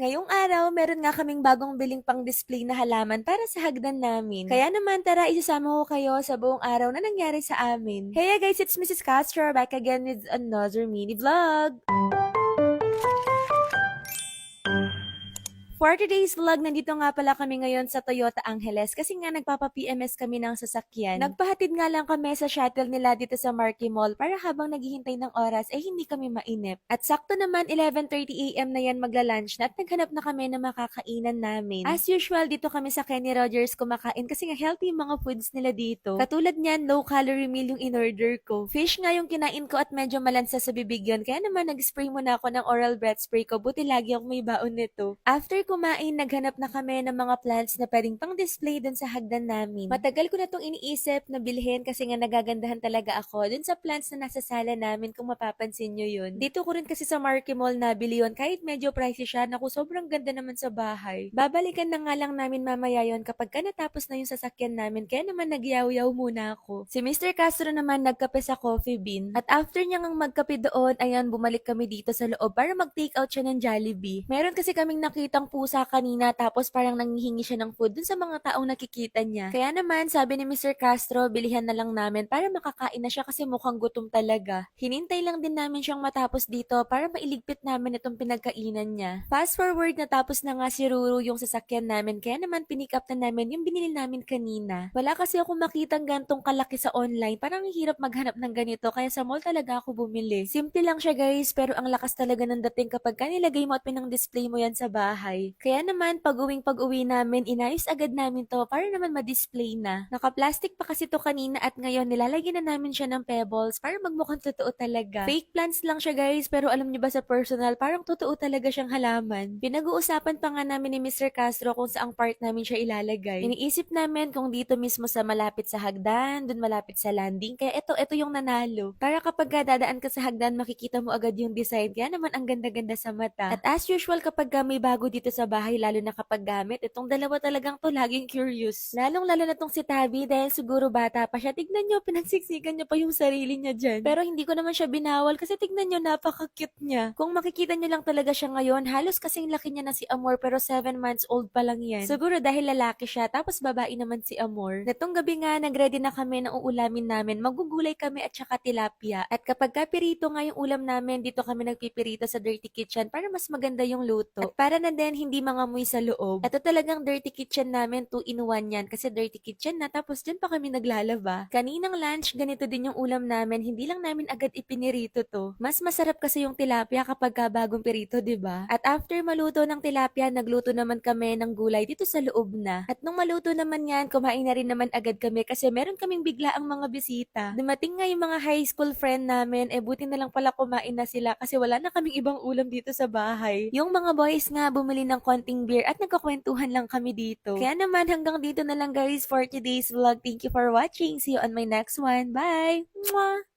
Ngayong araw, meron nga kaming bagong biling pang display na halaman para sa hagdan namin. Kaya naman, tara, isasama ko kayo sa buong araw na nangyari sa amin. Hey guys, it's Mrs. Castro back again with another mini vlog. For today's vlog, nandito nga pala kami ngayon sa Toyota Angeles kasi nga nagpapa-PMS kami ng sasakyan. Nagpahatid nga lang kami sa shuttle nila dito sa Marquee Mall para habang naghihintay ng oras eh hindi kami mainip. At sakto naman 11.30am na yan magla-lunch na at naghanap na kami ng makakainan namin. As usual, dito kami sa Kenny Rogers kumakain kasi nga healthy yung mga foods nila dito. Katulad niyan, low calorie meal yung in-order ko. Fish nga yung kinain ko at medyo malansa sa bibig yun. Kaya naman nag-spray muna ako ng oral breath spray ko. Buti lagi ako may baon nito. After kumain, naghanap na kami ng mga plants na pwedeng pang display dun sa hagdan namin. Matagal ko na tong iniisip na bilhin kasi nga nagagandahan talaga ako dun sa plants na nasa sala namin kung mapapansin nyo yun. Dito ko rin kasi sa Marquee Mall nabili yun kahit medyo pricey siya. Naku, sobrang ganda naman sa bahay. Babalikan na nga lang namin mamaya yon kapag ka natapos na yung sasakyan namin kaya naman nagyaw-yaw muna ako. Si Mr. Castro naman nagkape sa coffee bean at after niya ngang magkape doon, ayan, bumalik kami dito sa loob para mag-take out siya ng Jollibee. Meron kasi kaming nakitang pusa kanina tapos parang nanghihingi siya ng food dun sa mga taong nakikita niya. Kaya naman, sabi ni Mr. Castro, bilihan na lang namin para makakain na siya kasi mukhang gutom talaga. Hinintay lang din namin siyang matapos dito para mailigpit namin itong pinagkainan niya. Fast forward, natapos na nga si Ruru yung sasakyan namin kaya naman pinick up na namin yung binili namin kanina. Wala kasi ako makitang gantong kalaki sa online, parang ang hirap maghanap ng ganito kaya sa mall talaga ako bumili. Simple lang siya guys, pero ang lakas talaga ng dating kapag ka nilagay mo at pinang display mo yan sa bahay. Kaya naman, pag uwing pag uwi namin, inayos agad namin to para naman ma-display na. Naka-plastic pa kasi to kanina at ngayon nilalagyan na namin siya ng pebbles para magmukhang totoo talaga. Fake plants lang siya guys, pero alam niyo ba sa personal, parang totoo talaga siyang halaman. Pinag-uusapan pa nga namin ni Mr. Castro kung saang part namin siya ilalagay. Iniisip namin kung dito mismo sa malapit sa hagdan, dun malapit sa landing, kaya ito, ito yung nanalo. Para kapag ka dadaan ka sa hagdan, makikita mo agad yung design, kaya naman ang ganda-ganda sa mata. At as usual, kapag ka may bago dito sa bahay, lalo na kapag gamit, itong dalawa talagang to laging curious. Lalong-lalo na tong si Tabby, dahil siguro bata pa siya. Tignan nyo, pinagsiksikan niya pa yung sarili niya dyan. Pero hindi ko naman siya binawal kasi tignan nyo, napaka-cute niya. Kung makikita nyo lang talaga siya ngayon, halos kasing laki niya na si Amor pero 7 months old pa lang yan. Siguro dahil lalaki siya, tapos babae naman si Amor. Natong gabi nga, nagready na kami ng uulamin namin. Magugulay kami at saka tilapia. At kapag kapirito nga yung ulam namin, dito kami nagpipirito sa dirty kitchen para mas maganda yung luto. At para na din hindi mangamoy sa loob. Ito talagang dirty kitchen namin, 2 in 1 yan. Kasi dirty kitchen na, tapos dyan pa kami naglalaba. Kaninang lunch, ganito din yung ulam namin. Hindi lang namin agad ipinirito to. Mas masarap kasi yung tilapia kapag ka bagong pirito, ba? At after maluto ng tilapia, nagluto naman kami ng gulay dito sa loob na. At nung maluto naman yan, kumain na rin naman agad kami kasi meron kaming bigla ang mga bisita. Dumating nga yung mga high school friend namin, eh buti na lang pala kumain na sila kasi wala na kaming ibang ulam dito sa bahay. Yung mga boys nga bumili ng konting beer at nagkakwentuhan lang kami dito. Kaya naman hanggang dito na lang guys for today's vlog. Thank you for watching. See you on my next one. Bye! Mwah!